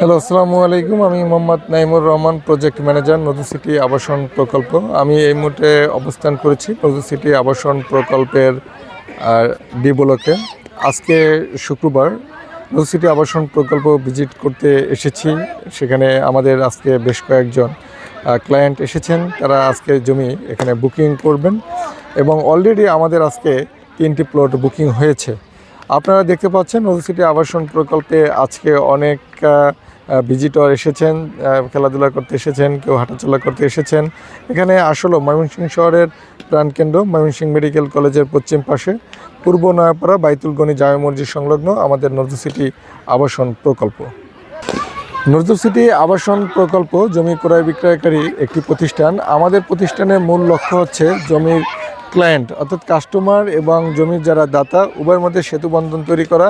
Hello, আসসালামু আলাইকুম। আমি মোহাম্মদ নাইমুর রহমান প্রজেক্ট ম্যানেজার নদী সিটি আবাসন প্রকল্প। আমি এই মুহূর্তে অবস্থান করেছি নদী সিটি আবাসন প্রকল্পের ডি ব্লকে আজকে শুক্রবার নদী সিটি আবাসন প্রকল্প ভিজিট করতে এসেছি। সেখানে আমাদের আজকে বেশ কয়েকজন ক্লায়েন্ট এসেছেন। তারা আজকে জমি এখানে বুকিং করবেন এবং অলরেডি আমাদের আজকে তিনটি প্লট বুকিং হয়েছে। আপনারা দেখতে পাচ্ছেন নদী সিটি আবাসন প্রকল্পে আজকে অনেক ভিজিটর এসেছেন খেলাধুলা করতে এসেছেন, কেউ হাঁটাচলা করতে এসেছেন। এখানে আসলে ময়মনসিংহ শহরের প্রাণকেন্দ্র, ময়মনসিংহ মেডিকেল কলেজের পশ্চিম পাশে। পূর্ব নয়াপাড়া বাইতুল বাইতুলগণি জামে মসজিদ সংলগ্ন আমাদের নজরুল সিটি আবাসন প্রকল্প। নজরুল সিটি আবাসন প্রকল্প জমি ক্রয় বিক্রয়কারী একটি প্রতিষ্ঠান। আমাদের প্রতিষ্ঠানের মূল লক্ষ্য হচ্ছে জমির ক্লায়েন্ট, অর্থাৎ কাস্টমার এবং জমির যারা দাতা, উভয়ের মধ্যে সেতু বন্ধন তৈরি করা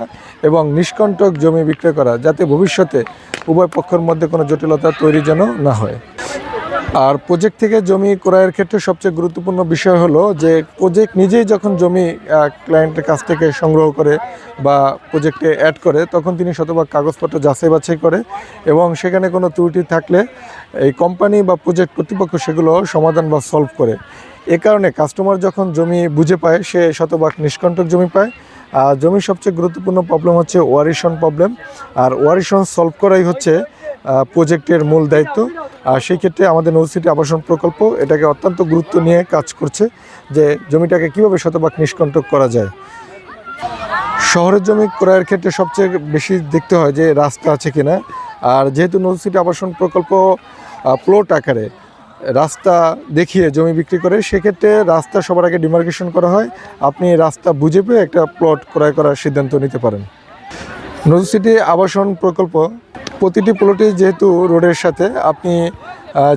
এবং নিষ্কণ্টক জমি বিক্রয় করা, যাতে ভবিষ্যতে উভয় পক্ষের মধ্যে কোনো জটিলতা তৈরি যেন না হয়। আর প্রজেক্ট থেকে জমি ক্রয়ের ক্ষেত্রে সবচেয়ে গুরুত্বপূর্ণ বিষয় হলো যে প্রজেক্ট নিজেই যখন জমি ক্লায়েন্টের কাছ থেকে সংগ্রহ করে বা প্রজেক্টে অ্যাড করে, তখন তিনি শতভাগ কাগজপত্র যাচাই বাছাই করে এবং সেখানে কোনো ত্রুটি থাকলে এই কোম্পানি বা প্রজেক্ট কর্তৃপক্ষ সেগুলো সমাধান বা সলভ করে। এ কারণে কাস্টমার যখন জমি বুঝে পায়, সে শতভাগ নিষ্কণ্টক জমি পায়। আর জমির সবচেয়ে গুরুত্বপূর্ণ প্রবলেম হচ্ছে ওয়ারিশন প্রবলেম আর ওয়ারিশন সলভ করাই হচ্ছে প্রজেক্টের মূল দায়িত্ব। আর সেই ক্ষেত্রে আমাদের নৌসিটি আবাসন প্রকল্প, এটাকে অত্যন্ত গুরুত্ব নিয়ে কাজ করছে যে জমিটাকে কীভাবে শতভাগ নিষ্কণ্টক করা যায়। শহরের জমি ক্রয়ের ক্ষেত্রে সবচেয়ে বেশি দেখতে হয় যে রাস্তা আছে কিনা। আর যেহেতু নৌসিটি আবাসন প্রকল্প প্লট আকারে রাস্তা দেখিয়ে জমি বিক্রি করে, সেক্ষেত্রে রাস্তা সবার আগে ডিমার্কেশন করা হয়। আপনি রাস্তা বুঝে পেয়ে একটা প্লট ক্রয় করার সিদ্ধান্ত নিতে পারেন। নদী সিটি আবাসন প্রকল্প প্রতিটি প্লটে যেহেতু রোডের সাথে, আপনি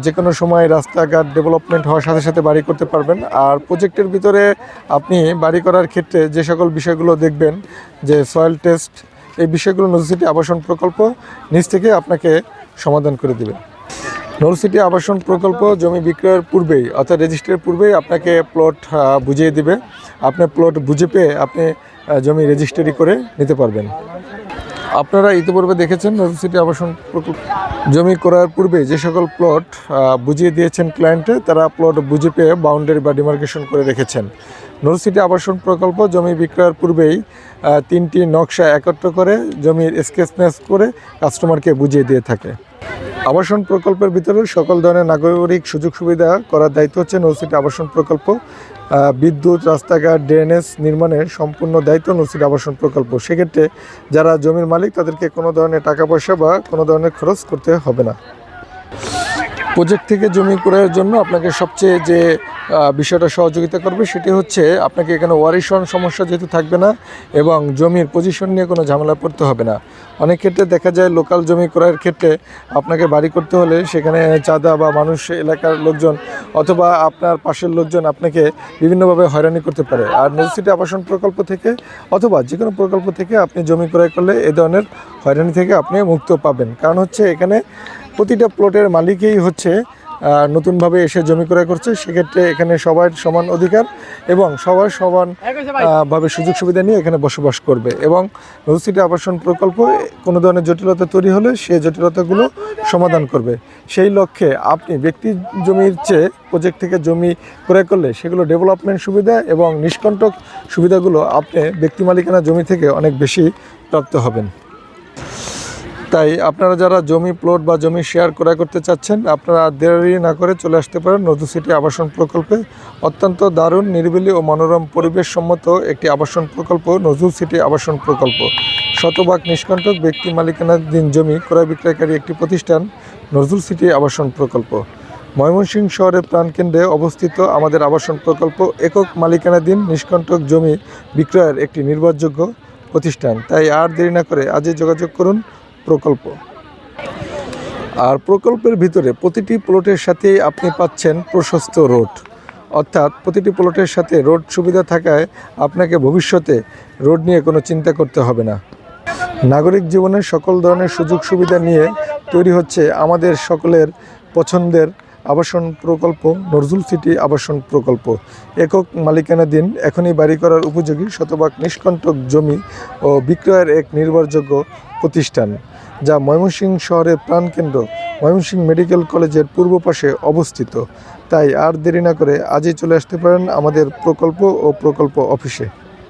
যে কোনো সময় রাস্তাঘাট ডেভেলপমেন্ট হওয়ার সাথে সাথে বাড়ি করতে পারবেন। আর প্রজেক্টের ভিতরে আপনি বাড়ি করার ক্ষেত্রে যে সকল বিষয়গুলো দেখবেন, যে সয়েল টেস্ট এই বিষয়গুলো নদী সিটি আবাসন প্রকল্প নিজ থেকে আপনাকে সমাধান করে দেবে। নল সিটি আবাসন প্রকল্প জমি বিক্রয়ের পূর্বেই, অর্থাৎ রেজিস্ট্রির পূর্বেই আপনাকে প্লট বুঝিয়ে দিবে। আপনি প্লট বুঝে পেয়ে আপনি জমি রেজিস্ট্রি করে নিতে পারবেন। আপনারা ইতিপূর্বে দেখেছেন নতুন সিটি আবাসন প্রকল্প জমি করার পূর্বে যে সকল প্লট বুঝিয়ে দিয়েছেন ক্লায়েন্টে তারা প্লট বুঝে পেয়ে বাউন্ডারি বা ডিমার্কেশন করে রেখেছেন। নতুন সিটি আবাসন প্রকল্প জমি বিক্রয়ের পূর্বেই তিনটি নকশা একত্র করে জমির স্কেচনেস করে কাস্টমারকে বুঝিয়ে দিয়ে থাকে। আবাসন প্রকল্পের ভিতরে সকল ধরনের নাগরিক সুযোগ সুবিধা করার দায়িত্ব হচ্ছে নৌসিটি আবাসন প্রকল্প। বিদ্যুৎ, রাস্তাঘাট ড্রেনেজ নির্মাণের সম্পূর্ণ দায়িত্ব নসির আবাসন প্রকল্প। সেক্ষেত্রে যারা জমির মালিক, তাদেরকে কোনো ধরনের টাকা পয়সা বা কোনো ধরনের খরচ করতে হবে না। প্রজেক্ট থেকে জমি ক্রয়ের জন্য আপনাকে সবচেয়ে যে বিষয়টা সহযোগিতা করবে সেটি হচ্ছে আপনাকে এখানে ওয়ারিশন সমস্যা যেহেতু থাকবে না এবং জমির পজিশন নিয়ে কোনো ঝামেলা পড়তে হবে না। অনেক ক্ষেত্রে দেখা যায় লোকাল জমি ক্রয়ের ক্ষেত্রে আপনাকে বাড়ি করতে হলে সেখানে চাঁদা বা মানুষ এলাকার লোকজন অথবা আপনার পাশের লোকজন আপনাকে বিভিন্নভাবে হয়রানি করতে পারে। আর নদীসিটি আবাসন প্রকল্প থেকে অথবা যে কোনো প্রকল্প থেকে আপনি জমি ক্রয় করলে এ ধরনের হয়রানি থেকে আপনি মুক্ত পাবেন। কারণ হচ্ছে এখানে প্রতিটা প্লটের মালিকই হচ্ছে নতুনভাবে এসে জমি ক্রয় করছে। সেক্ষেত্রে এখানে সবার সমান অধিকার এবং সবার সমান ভাবে সুযোগ সুবিধা নিয়ে এখানে বসবাস করবে এবং নদীসিটি আবাসন প্রকল্প, কোনো ধরনের জটিলতা তৈরি হলে সে জটিলতাগুলো সমাধান করবে। সেই লক্ষ্যে আপনি ব্যক্তি জমির চেয়ে প্রজেক্ট থেকে জমি ক্রয় করলে সেগুলো ডেভেলপমেন্ট সুবিধা এবং নিষ্কণ্টক সুবিধাগুলো আপনি ব্যক্তি মালিকানা জমি থেকে অনেক বেশি প্রাপ্ত হবেন। তাই আপনারা যারা জমি প্লট বা জমি শেয়ার ক্রয় করতে চাচ্ছেন, আপনারা দেরি না করে চলে আসতে পারেন নদী সিটি আবাসন প্রকল্পে। অত্যন্ত দারুণ, নিরিবিলি ও মনোরম পরিবেশ সম্মত একটি আবাসন প্রকল্প, নজরুল সিটি আবাসন প্রকল্প। শতভাগ নিষ্কণ্টক ব্যক্তি মালিকানাধীন জমি ক্রয় বিক্রয়কারী একটি প্রতিষ্ঠান, নজরুল সিটি আবাসন প্রকল্প। ময়মনসিংহ শহরের প্রাণকেন্দ্রে অবস্থিত আমাদের আবাসন প্রকল্প একক মালিকানাধীন নিষ্কণ্টক জমি বিক্রয়ের একটি নির্ভরযোগ্য প্রতিষ্ঠান। তাই আর দেরি না করে আজই যোগাযোগ করুন প্রকল্প। আর প্রকল্পের ভিতরে প্রতিটি প্লটের সাথে আপনি পাচ্ছেন প্রশস্ত রোড অর্থাৎ প্রতিটি প্লটের সাথে রোড সুবিধা থাকায় আপনাকে ভবিষ্যতে রোড নিয়ে কোনো চিন্তা করতে হবে না। নাগরিক জীবনের সকল ধরনের সুযোগ সুবিধা নিয়ে তৈরি হচ্ছে আমাদের সকলের পছন্দের আবাসন প্রকল্প, নজরুল সিটি আবাসন প্রকল্প। একক মালিকানাধীন, এখনই বাড়ি করার উপযোগী শতভাগ নিষ্কণ্টক জমি ও বিক্রয়ের এক নির্ভরযোগ্য প্রতিষ্ঠান, যা ময়মনসিংহ শহরের প্রাণকেন্দ্র, ময়মনসিংহ মেডিকেল কলেজের পূর্ব পাশে অবস্থিত। তাই আর দেরি না করে আজই চলে আসতে পারেন আমাদের প্রকল্প ও প্রকল্প অফিসে।